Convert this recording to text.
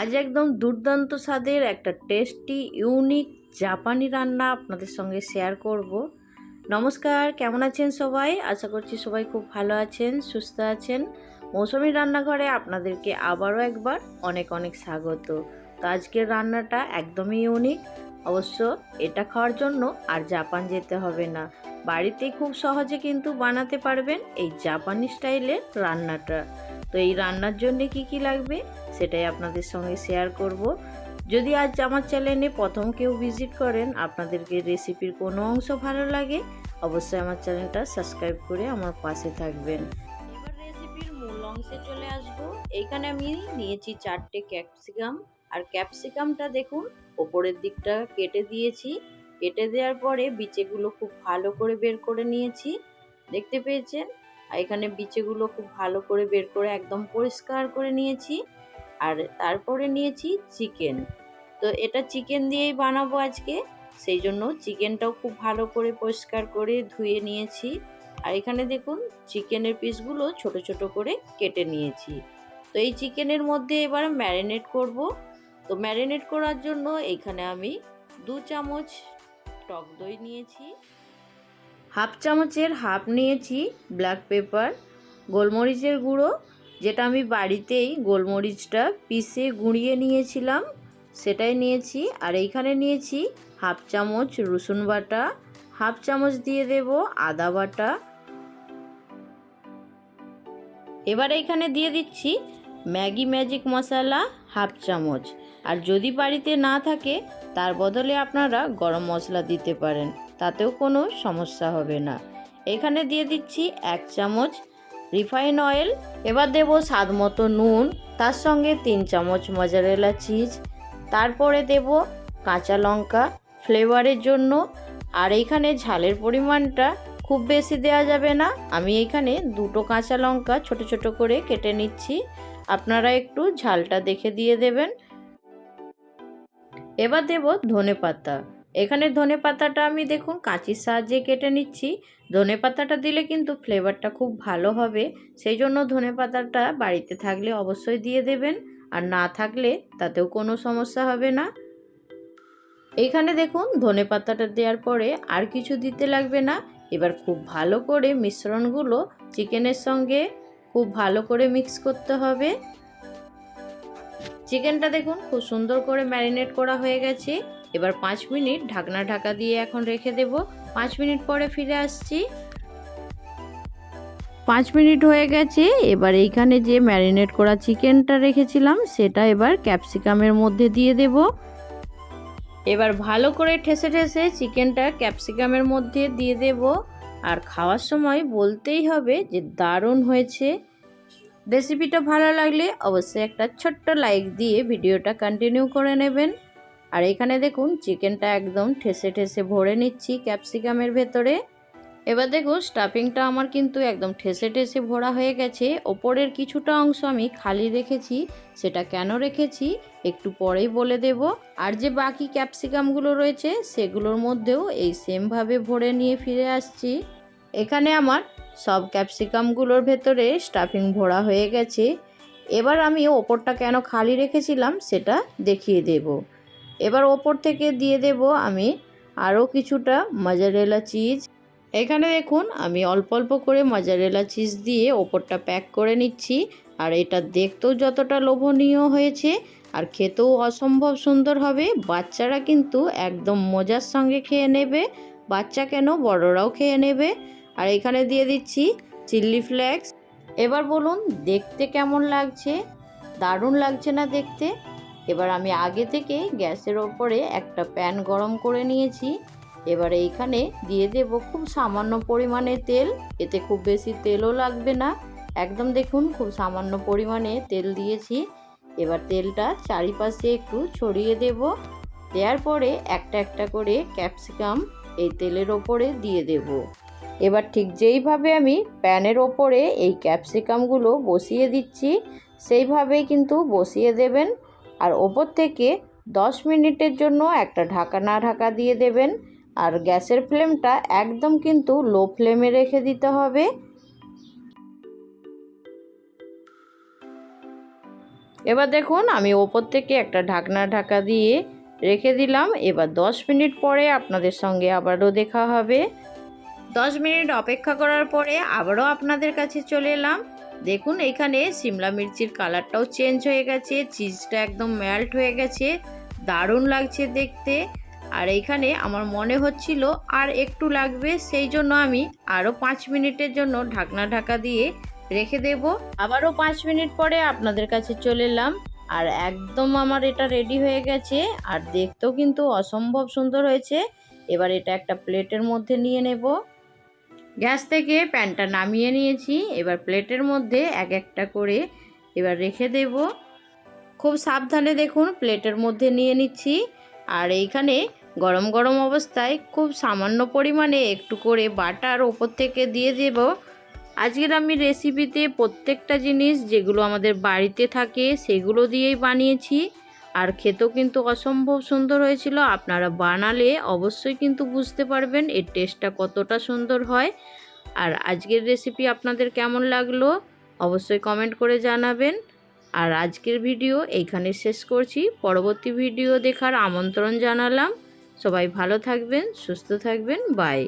আজ একদম দুর্দান্ত স্বাদের একটা টেস্টি ইউনিক জাপানি রান্না আপনাদের সঙ্গে শেয়ার করব। নমস্কার, কেমন আছেন সবাই? আশা করছি সবাই খুব ভালো আছেন, সুস্থ আছেন। মৌসুমি রান্নাঘরে আপনাদেরকে আবারও একবার অনেক অনেক স্বাগত। তো আজকের রান্নাটা একদমই ইউনিক অবশ্য এটা খাওয়ার জন্য আর জাপান যেতে হবে না। বাড়িতে খুব সহজে কিন্তু বানাতে পারবেন এই জাপানি স্টাইলের রান্নাটা। তো এই রান্নার জন্য কি কি লাগবে সেটাই আপনাদের সঙ্গে শেয়ার করব। যদি আজ আমার চ্যানেলে প্রথম কেউ ভিজিট করেন, আপনাদেরকে রেসিপির কোনো অংশ ভালো লাগে, অবশ্যই আমার চ্যানেলটা সাবস্ক্রাইব করে আমার পাশে থাকবেন। এবার রেসিপির মূল অংশে চলে আসব। এইখানে আমি নিয়েছি চারটে ক্যাপসিকাম আর ক্যাপসিকামটা দেখুন, ওপরের দিকটা কেটে দিয়েছি। কেটে দেওয়ার পরে বিচেগুলো খুব ভালো করে বের করে নিয়েছি। দেখতে পেয়েছেন? আর এখানে বিচেগুলো খুব ভালো করে বের করে একদম পরিষ্কার করে নিয়েছি। আর তারপরে নিয়েছি চিকেন। তো এটা চিকেন দিয়েই বানাবো আজকে। সেই জন্য চিকেনটাও খুব ভালো করে পরিষ্কার করে ধুয়ে নিয়েছি। আর এখানে দেখুন, চিকেনের পিসগুলো ছোট ছোট করে কেটে নিয়েছি। তো এই চিকেনের মধ্যে এবার ম্যারিনেট করব। তো ম্যারিনেট করার জন্য এখানে আমি দু চামচ টক দই নিয়েছি। হাফ চামচের হাফ নিয়েছি ব্ল্যাক পেপার, গোলমরিচের গুঁড়ো, যেটা আমি বাড়িতেই গোলমরিচটা পিষে গুঁড়িয়ে নিয়েছিলাম, সেটাই নিয়েছি। আর এইখানে নিয়েছি হাফ চামচ রসুন বাটা, হাফ চামচ দিয়ে দেব আদা বাটা। এবার এইখানে দিয়ে দিচ্ছি ম্যাগি ম্যাজিক মশলা হাফ চামচ। আর যদি বাড়িতে না থাকে, তার বদলে আপনারা গরম মশলা দিতে পারেন। তাতেও কোনো সমস্যা হবে না। এখানে দিয়ে দিচ্ছি এক চামচ রিফাইন অয়েল, এবার দেব স্বাদ মতো নুন, তার সঙ্গে তিন চামচ মজারেলা চিজ, তারপরে দেব কাঁচা লঙ্কা ফ্লেভারের জন্য। আর এইখানে ঝালের পরিমাণটা খুব বেশি দেওয়া যাবে না। আমি এখানে দুটো কাঁচা লঙ্কা ছোট ছোট করে কেটে নিচ্ছি। আপনারা একটু ঝালটা দেখে দিয়ে দেবেন। এবার দেব ধনে পাতা। এখানে ধনে পাতাটা আমি দেখুন কাঁচির সাহায্যে কেটে নিচ্ছি। ধনে পাতাটা দিলে কিন্তু ফ্লেভারটা খুব ভালো হবে। সেই জন্য ধনে পাতাটা বাড়িতে থাকলে অবশ্যই দিয়ে দেবেন। আর না থাকলে তাতেও কোনো সমস্যা হবে না। এইখানে দেখুন ধনে পাতাটা দেওয়ার পরে আর কিছু দিতে লাগবে না। এবার খুব ভালো করে মিশ্রণগুলো চিকেনের সঙ্গে খুব ভালো করে মিক্স করতে হবে। চিকেনটা দেখুন, খুব সুন্দর করে ম্যারিনেট করা হয়ে গেছে। এবার পাঁচ মিনিট ঢাকনা ঢাকা দিয়ে এখন রেখে দেব। পাঁচ মিনিট পরে ফিরে আসছি। পাঁচ মিনিট হয়ে গেছে, এবার এইখানে যে ম্যারিনেট করা চিকেনটা রেখেছিলাম, সেটা এবার ক্যাপসিকামের মধ্যে দিয়ে দেব। এবার ভালো করে ঠেসে ঠেসে চিকেনটা ক্যাপসিকামের মধ্যে দিয়ে দেব। আর খাওয়ার সময় বলতেই হবে যে দারুণ হয়েছে। রেসিপিটা ভালো লাগলে অবশ্যই একটা ছোট্ট লাইক দিয়ে ভিডিওটা কন্টিনিউ করে নেবেন। আর এখানে দেখুন চিকেনটা একদম ঠেসে ঠেসে ভরে নিচ্ছি ক্যাপসিকামের ভেতরে। এবার দেখুন স্টাফিংটা আমার কিন্তু একদম ঠেসে ঠেসে ভরা হয়ে গেছে। ওপরের কিছুটা অংশ আমি খালি রেখেছি, সেটা কেন রেখেছি একটু পরেই বলে দেব। আর যে বাকি ক্যাপসিকামগুলো রয়েছে, সেগুলোর মধ্যেও এই সেমভাবে ভরে নিয়ে ফিরে আসছি। এখানে আমার সব ক্যাপসিকামগুলোর ভেতরে স্টাফিং ভরা হয়ে গেছে। এবার আমি ওপরটা কেন খালি রেখেছিলাম সেটা দেখিয়ে দেব। এবার ওপর থেকে দিয়ে দেব আমি আরও কিছুটা মজারেলা চিজ। এখানে দেখুন, আমি অল্প অল্প করে মজারেলা চিজ দিয়ে ওপরটা প্যাক করে নিচ্ছি। আর এটা দেখতেও যতটা লোভনীয় হয়েছে আর খেতেও অসম্ভব সুন্দর হবে। বাচ্চারা কিন্তু একদম মজার সঙ্গে খেয়ে নেবে। বাচ্চা কেন বড়রাও খেয়ে নেবে। আর এখানে দিয়ে দিচ্ছি চিল্লি ফ্লেক্স। এবার বলুন, দেখতে কেমন লাগছে? দারুণ লাগছে না দেখতে? এবার আমি আগে থেকে গ্যাসের ওপরে একটা প্যান গরম করে নিয়েছি। এবার এইখানে দিয়ে দেব খুব সামান্য পরিমাণে তেল। এতে খুব বেশি তেলও লাগবে না। একদম দেখুন, খুব সামান্য পরিমাণে তেল দিয়েছি। এবার তেলটা চারিপাশে একটু ছড়িয়ে দেব। দেওয়ার পরে একটা একটা করে ক্যাপসিকাম এই তেলের ওপরে দিয়ে দেব। এবার ঠিক যেইভাবে আমি প্যানের ওপরে এই ক্যাপসিকামগুলো বসিয়ে দিচ্ছি, সেইভাবেই কিন্তু বসিয়ে দেবেন। আর ওপর থেকে দশ মিনিটের জন্য একটা ঢাকা না ঢাকা দিয়ে দেবেন। আর গ্যাসের ফ্লেমটা একদম কিন্তু লো ফ্লেমে রেখে দিতে হবে। এবার দেখুন, আমি ওপর থেকে একটা ঢাকনা ঢাকা দিয়ে রেখে দিলাম। এবার দশ মিনিট পরে আপনাদের সঙ্গে আবারও দেখা হবে। দশ মিনিট অপেক্ষা করার পরে আবারও আপনাদের কাছে চলে এলাম। দেখুন, এখানে সিমলা মির্চির কালারটাও চেঞ্জ হয়ে গেছে, চিজটা একদম মেল্ট হয়ে গেছে, দারুণ লাগছে দেখতে। আর এইখানে আমার মনে হচ্ছিল আর একটু লাগবে, সেই জন্য আমি আরও পাঁচ মিনিটের জন্য ঢাকনা ঢাকা দিয়ে রেখে দেব। আবারও পাঁচ মিনিট পরে আপনাদের কাছে চলে এলাম। আর একদম আমার এটা রেডি হয়ে গেছে, আর দেখতেও কিন্তু অসম্ভব সুন্দর হয়েছে। এবার এটা একটা প্লেটের মধ্যে নিয়ে নেব। গ্যাস থেকে প্যানটা নামিয়ে নিয়েছি। এবার প্লেটের মধ্যে এক একটা করে এবার রেখে দেব। খুব সাবধানে দেখুন প্লেটের মধ্যে নিয়ে নিচ্ছি। আর এইখানে গরম গরম অবস্থায় খুব সামান্য পরিমাণে একটু করে বাটার ওপর থেকে দিয়ে দেব। আজকের আমি রেসিপিতে প্রত্যেকটা জিনিস যেগুলো আমাদের বাড়িতে থাকে সেগুলো দিয়েই বানিয়েছি। আর খেতেও কিন্তু অসম্ভব সুন্দর হয়েছিল। আপনারা বানালে অবশ্যই কিন্তু বুঝতে পারবেন এর টেস্টটা কতটা সুন্দর হয়। আর আজকের রেসিপি আপনাদের কেমন লাগল অবশ্যই কমেন্ট করে জানাবেন। আর আজকের ভিডিও এইখানে শেষ করছি। পরবর্তী ভিডিও দেখার আমন্ত্রণ জানালাম। সবাই ভালো থাকবেন, সুস্থ থাকবেন বাই